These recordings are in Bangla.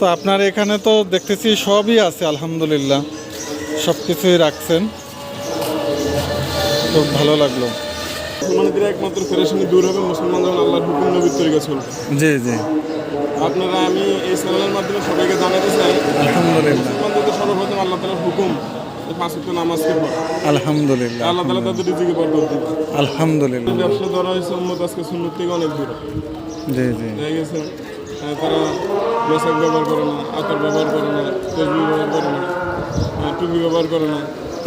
তো আপনার এখানে তো দেখতেছি সবই আছে আলহামদুলিল্লাহ। সব কিছুই রাখছেন। খুব ভালো লাগল। মুসলমানদের একমাত্র ফেরেশানি দূর হবে মুসলমান যখন আল্লাহর হুকুম নবীর তরিকা চলবে। জি জি। আপনারা আমি এই চ্যানেলের মাধ্যমে সবাইকে জানাতে চাই আলহামদুলিল্লাহ। মুসলমানদের সর্বপ্রথম আল্লাহ হুকুম আলহামদুলিল্লাহ। ব্যবসা ধরা হয়েছে আজকে সুন্নত থেকে অনেক দূর। জি জি। তারা মেসাক ব্যবহার করে না আতর ব্যবহার করে না তসবি ব্যবহার করে না টুপি ব্যবহার করে না।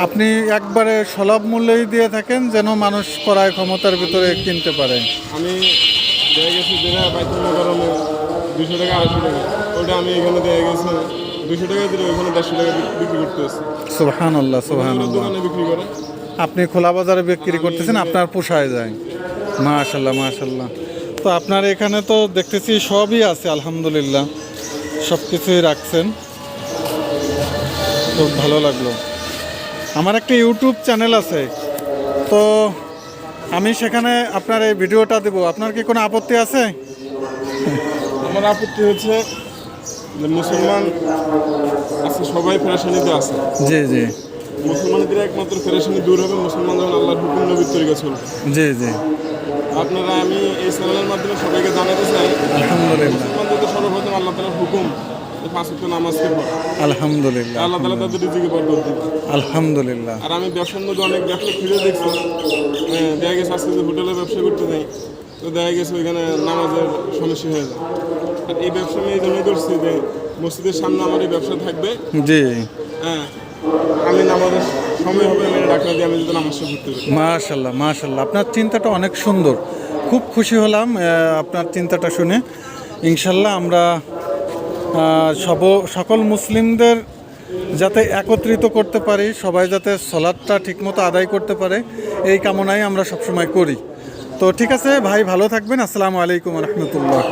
আপনি একবারে সুলভ মূল্যেই দিয়ে থাকেন যেন মানুষ করায় ক্ষমতার ভিতরে কিনতে পারে। আমি দেখা গেছি যেটা বাইতুল গরমে দুশো টাকা আড়াইশো টাকা। ওটা আমি এখানে দেখা গেছে দুশো টাকা দিলে ওইখানে দেড়শো টাকা বিক্রি করতে হচ্ছে সুবহান আল্লাহ আল্লাহ দোকানে বিক্রি করে। আপনি খোলা বাজারে বিক্রি করতেছেন আপনার পোষায় যায়। মাশাল্লাহ মাশাল্লাহ তো আপনার এখানে তো দেখতেছি সবই আছে আলহামদুলিল্লাহ। সব কিছুই রাখছেন। খুব ভালো লাগল। আমার একটা ইউটিউব চ্যানেল আছে। তো আমি সেখানে আপনার এই ভিডিওটা দেবো। আপনার কি কোনো আপত্তি আছে? আমার আপত্তি হচ্ছে যে মুসলমান আছে সবাই ফেরেশানিতে আছে। জি জি। মুসলমানদের একমাত্র ফেরেশানি দূর হবে মুসলমান যখন আল্লাহর হুকুম নবীর তরিকা চলবে। জি জি। আপনারা আমি এই চ্যানেলের মাধ্যমে সবাইকে জানাতে চাই। আলহামদুলিল্লাহ। সর্বপ্রথম আল্লাহ তালার হুকুম আলহামদুলিল্লাহ। আর আমি ব্যবসার মধ্যে অনেক ব্যবসা খুঁজে দেখছি। হ্যাঁ দেখা গেছে আজকে যে হোটেলে ব্যবসা করতে যাই তো দেখা গেছে ওইখানে নামাজের সমস্যা হয়ে যায়। আর এই ব্যবসা আমি এই জন্যই করছি যে মসজিদের সামনে আমার এই ব্যবসা থাকবে। জি। হ্যাঁ আমি নামাজের মাশাল্লাহ মাশাল্লাহ। আপনার চিন্তাটা অনেক সুন্দর। খুব খুশি হলাম আপনার চিন্তাটা শুনে। ইনশাল্লাহ আমরা সব, সকল মুসলিমদের যাতে একত্রিত করতে পারি, সবাই যাতে সলাদটা ঠিকমতো আদায় করতে পারে, এই কামনাই আমরা সবসময় করি। তো ঠিক আছে, ভাই ভালো থাকবেন। আসসালামু আলাইকুম রহমতুল্লাহ।